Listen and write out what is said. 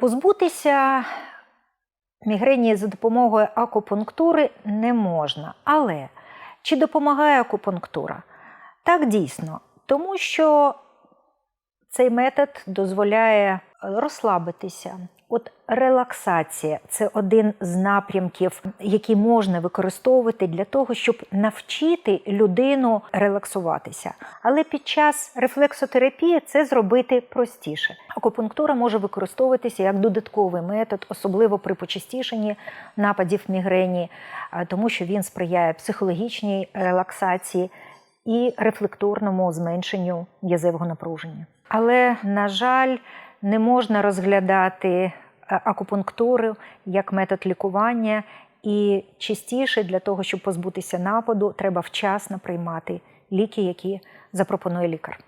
Позбутися мігрені за допомогою акупунктури не можна. Але чи допомагає акупунктура? Так дійсно, тому що цей метод дозволяє розслабитися. От релаксація це один з напрямків, який можна використовувати для того, щоб навчити людину релаксуватися. Але під час рефлексотерапії це зробити простіше. Акупунктура може використовуватися як додатковий метод, особливо при почастішенні нападів мігрені, тому що він сприяє психологічній релаксації і рефлекторному зменшенню м'язевого напруження. Але, на жаль, не можна розглядати е, акупунктуру як метод лікування, і частіше для того, щоб позбутися нападу, треба вчасно приймати ліки, які запропонує лікар.